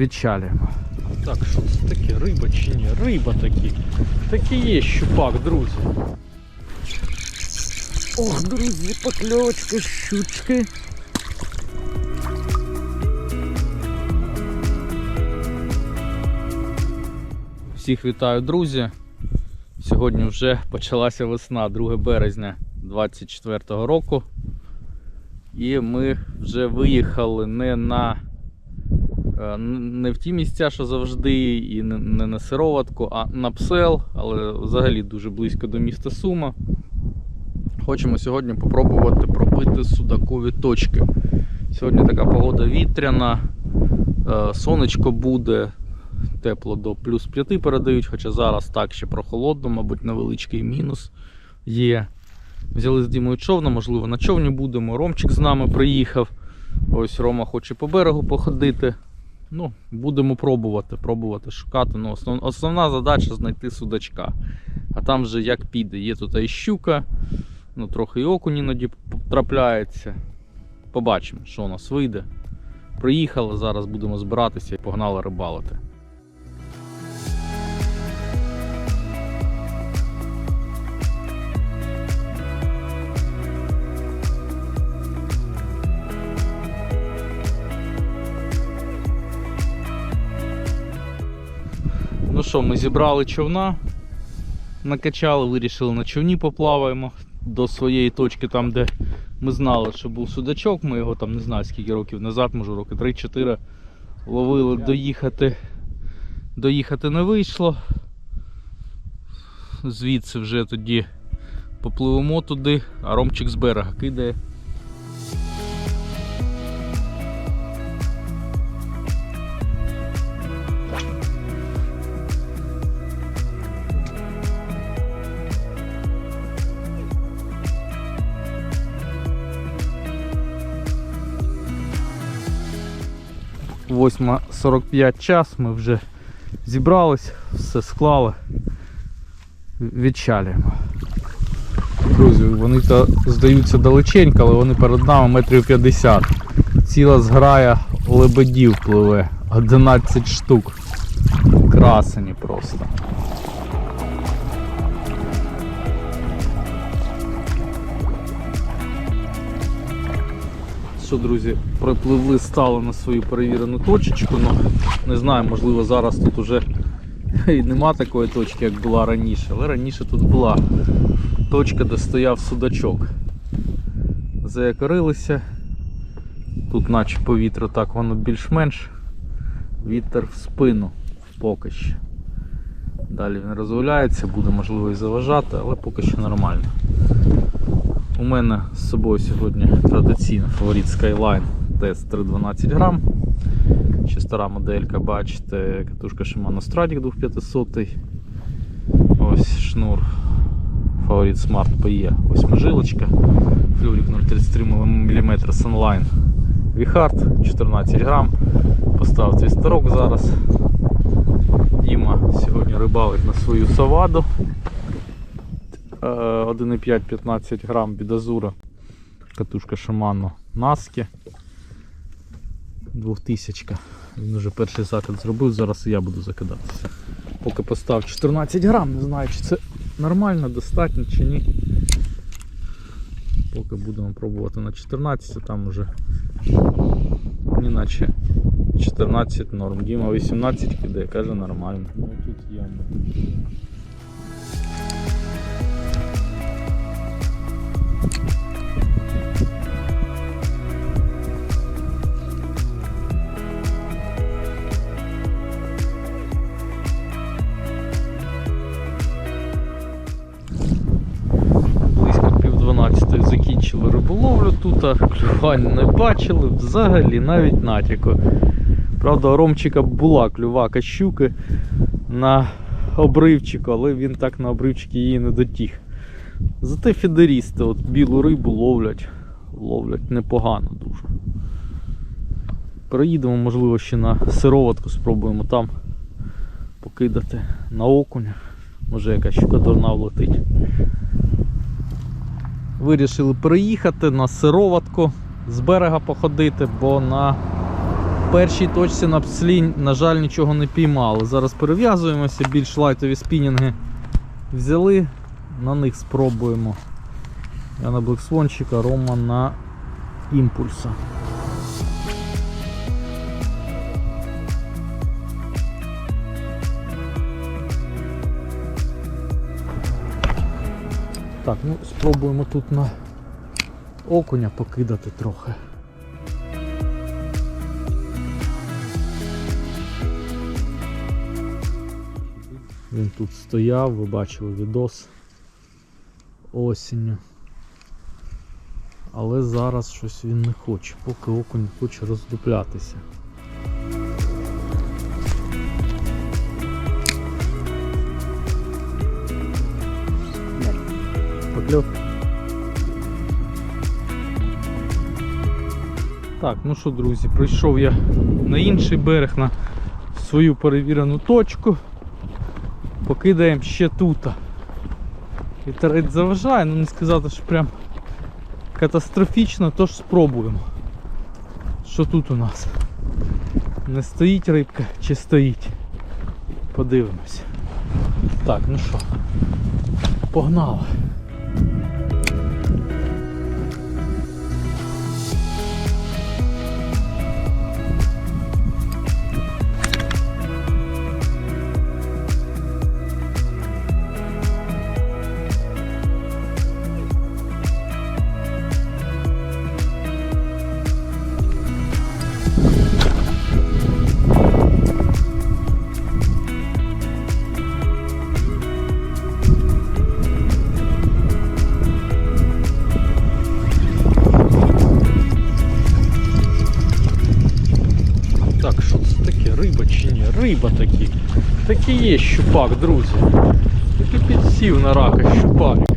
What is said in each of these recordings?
відчалюємо. Так, що це таке? Риба чи ні? Риба такі. Такі є щупак, друзі. Ох, друзі, покльовочки, щучки. Всіх вітаю, друзі. Сьогодні вже почалася весна, 2 березня 24 року. І ми вже виїхали не на не в ті місця, що завжди, і не- не на сироватку, а на псел, але взагалі дуже близько до міста Сума. Хочемо сьогодні попробувати пробити судакові точки. Сьогодні така погода вітряна, е, сонечко буде, тепло до плюс 5 передають, хоча зараз так ще прохолодно, мабуть, невеличкий мінус є. Взяли з Дімою човна, можливо, на човні будемо. Ромчик з нами приїхав. Ось Рома хоче по берегу походити. Ну, будемо пробувати, пробувати шукати. Ну, основ, основна задача знайти судачка. А там вже як піде. Є тут і щука, ну, трохи і окунь іноді трапляється. Побачимо, що у нас вийде. Приїхали, зараз будемо збиратися і погнали рибалити. Що, ми зібрали човна, накачали, вирішили на човні поплаваємо до своєї точки, там, де ми знали, що був судачок. Ми його там не знаю скільки років назад, може роки 3-4 ловили, доїхати. Доїхати не вийшло. Звідси вже тоді попливемо туди, а Ромчик з берега кидає. Восьма 45 час, ми вже зібрались, все склали, відчалюємо. Друзі, вони то здаються далеченько, але вони перед нами метрів 50. Ціла зграя лебедів пливе, 11 штук. Красені просто. Що, друзі, припливли, стали на свою перевірену точечку. Ну, не знаю, можливо, зараз тут уже і нема такої точки, як була раніше, але раніше тут була точка, де стояв судачок. Заякорилися. Тут наче повітря так воно більш-менш. Вітер в спину поки що. Далі він розвивається, буде можливо і заважати, але поки що нормально. У мене з собою сьогодні традиційно фаворит Skyline TS 312 грам. Ще стара моделька, бачите, катушка Shimano Stradic 2500. Ось шнур фаворит Smart PE, ось жилочка. Флюрик 0,33 мм Sunline Vihard 14 грам. Поставив твістерок зараз. Діма сьогодні рибалить на свою саваду. Е, 1,5 15 грам бідазура. Катушка Shimano Наски. 2000. Він вже перший закид зробив, зараз і я буду закидатися. Поки постав 14 грам, не знаю, чи це нормально, достатньо чи ні. Поки будемо пробувати на 14, а там вже іначе 14 норм. Діма 18 кидає, каже нормально. Тут, клювань не бачили взагалі навіть натяку. Правда, у Ромчика була клювака щуки на обривчику, але він так на обривчики її не дотіг. Зате фідерісти от білу рибу ловлять, ловлять непогано дуже. Проїдемо, можливо, ще на сироватку, спробуємо там покидати на окуня. Може якась щука дурна влетить. Вирішили переїхати на сироватку, з берега походити, бо на першій точці на пслі, на жаль, нічого не піймали. Зараз перев'язуємося, більш лайтові спінінги взяли, на них спробуємо. Я на блексвончика, Рома на імпульса. Так, ну спробуємо тут на окуня покидати трохи. Він тут стояв, ви бачили відос осінню. Але зараз щось він не хоче, поки окунь хоче роздуплятися. Покльов. Так, ну що, друзі, прийшов я на інший берег на свою перевірену точку. Покидаємо ще тут. Вітерець заважає, ну не сказати, що прям катастрофічно, тож спробуємо. Що тут у нас? Не стоїть рибка чи стоїть? Подивимось. Так, ну що, погнали. Так, що це таке? Риба чи ні? Риба такі. Такі є щупак, друзі. Таки підсів на рака щупарик.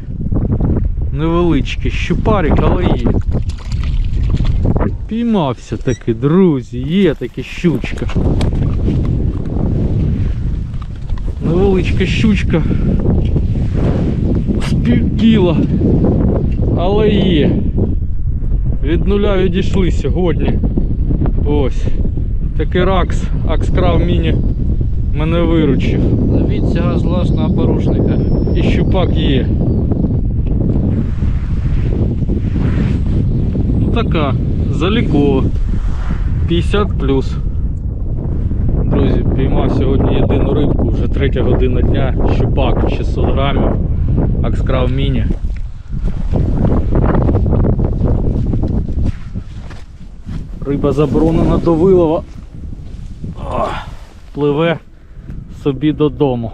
Невеличкий щупарик, але є. Піймався таки, друзі, є таки щучка. Невеличка щучка. З. Але є. Від нуля відійшли сьогодні. Ось. Такий ракс, Акскрав Міні мене виручив. Ловіть цього злосного порушника. І щупак є. Ну така, залікова. 50 Друзі, піймав сьогодні єдину рибку, вже третя година дня, щупак 600 грамів, Акскрав Міні. Риба заборонена до вилова. Пливе собі додому.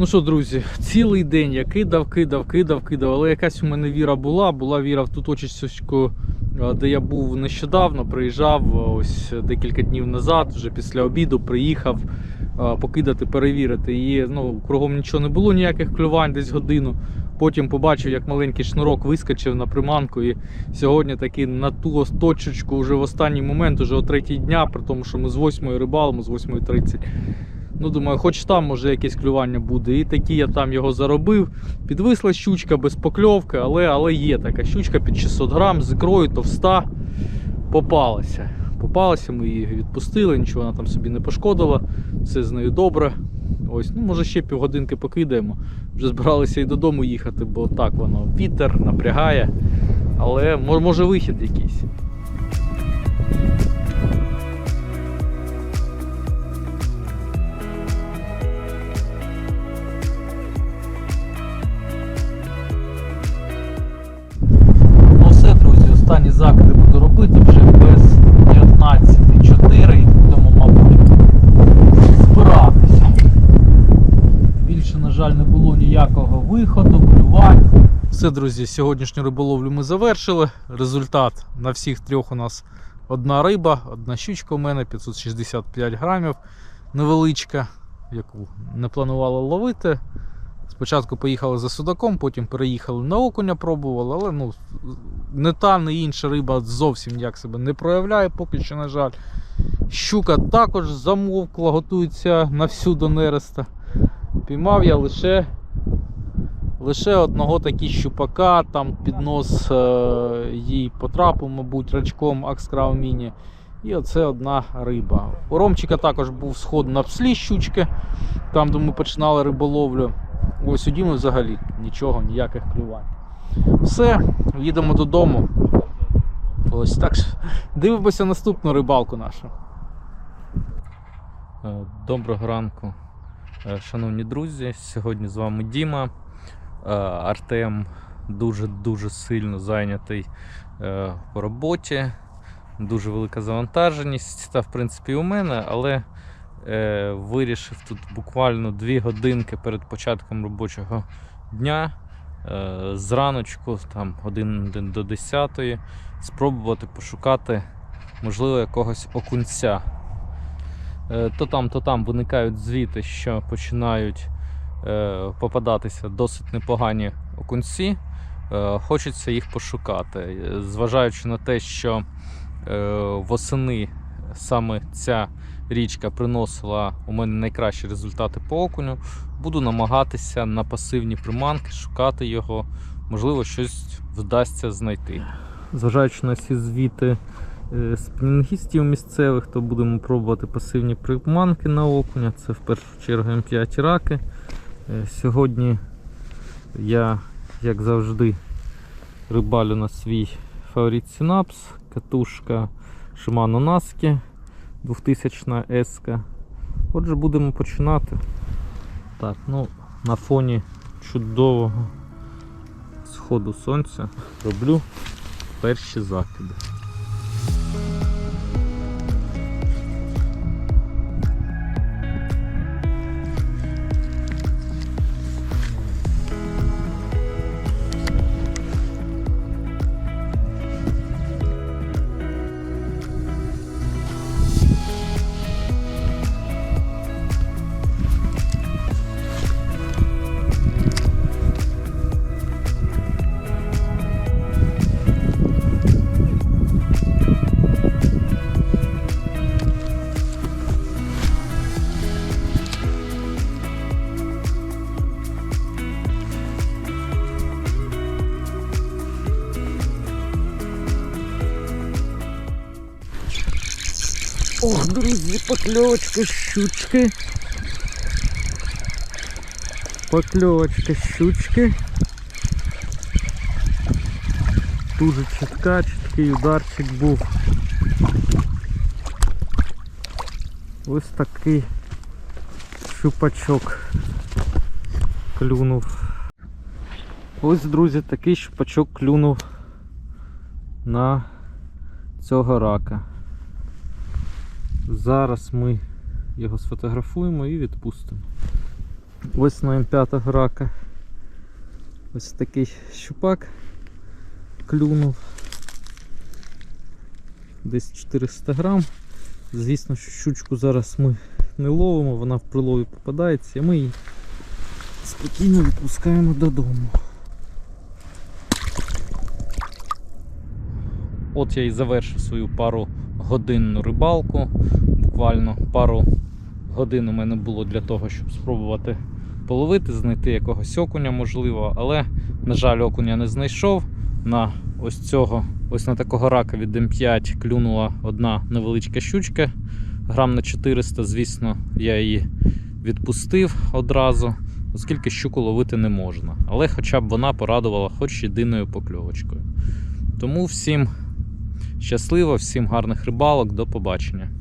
Ну що, друзі, цілий день я кидав, кидав, кидав, кидав, але якась у мене віра була. Була віра в ту точечку, е, де я був нещодавно, приїжджав е, ось декілька днів назад, вже після обіду приїхав е, покидати, перевірити. І ну, кругом нічого не було, ніяких клювань, десь годину. Потім побачив, як маленький шнурок вискочив на приманку. І сьогодні таки на ту точечку вже в останній момент, уже о третій дня, при тому, що ми з 8 рибалимо, з 8.30. Ну, думаю, хоч там може якесь клювання буде. І такі я там його заробив. Підвисла щучка без покльовки, але, але є така щучка під 600 грам з ікрою товста. Попалася. Попалася, ми її відпустили, нічого вона там собі не пошкодила, все з нею добре. Ось, ну може ще півгодинки покидаємо. Вже збиралися і додому їхати, бо так воно вітер напрягає. Але може вихід якийсь. Все, друзі, сьогоднішню риболовлю ми завершили. Результат на всіх трьох у нас одна риба, одна щучка у мене 565 грамів, невеличка, яку не планували ловити. Спочатку поїхали за судаком, потім переїхали на окуня, пробували, але ну, не та, не інша риба зовсім ніяк себе не проявляє, поки що, на жаль. Щука також замовкла, готується на всю до нереста. Піймав я лише Лише одного такі щупака, там під нос е, їй потрапив, мабуть, рачком Акскрав Міні. І оце одна риба. У Ромчика також був сход на пслі щучки, там де ми починали риболовлю. Ось у Діми взагалі нічого, ніяких клювань. Все, їдемо додому. Ось так. Дивимося наступну рибалку нашу. Е, Доброго ранку, е, шановні друзі. Сьогодні з вами Діма. Е, Артем дуже-дуже сильно зайнятий е, по роботі. Дуже велика завантаженість, та в принципі у мене, але е, вирішив тут буквально 2 годинки перед початком робочого дня е, зраночку, там годин до 10 спробувати пошукати, можливо, якогось окунця. Е, То там, то там виникають звіти, що починають е, попадатися досить непогані окунці. Е, Хочеться їх пошукати. Е, Зважаючи на те, що е, восени саме ця річка приносила у мене найкращі результати по окуню, буду намагатися на пасивні приманки шукати його, можливо, щось вдасться знайти. Зважаючи на ці звіти е, спінінгістів місцевих, то будемо пробувати пасивні приманки на окуня. Це в першу чергу М5 раки. Е, Сьогодні я, як завжди, рибалю на свій фаворит Synapse, катушка Shimano Naski 2000 S. Отже, будемо починати. Так, ну, на фоні чудового сходу сонця роблю перші закиди. Ох, друзі, покльовочка щучки. Покльовочка щучки. Дуже чітка, чіткий ударчик був. Ось такий щупачок клюнув. Ось, друзі, такий щупачок клюнув на цього рака. Зараз ми його сфотографуємо і відпустимо. Ось на М5 рака. Ось такий щупак клюнув. Десь 400 грам. Звісно, що щучку зараз ми не ловимо, вона в прилові попадається, і ми її спокійно відпускаємо додому. От я і завершив свою пару годинну рибалку. Буквально пару годин у мене було для того, щоб спробувати половити, знайти якогось окуня, можливо, але, на жаль, окуня не знайшов. На ось цього, ось на такого рака від М5 клюнула одна невеличка щучка. Грам на 400, звісно, я її відпустив одразу, оскільки щуку ловити не можна. Але хоча б вона порадувала хоч єдиною покльовочкою. Тому всім щасливо, всім гарних рибалок, до побачення.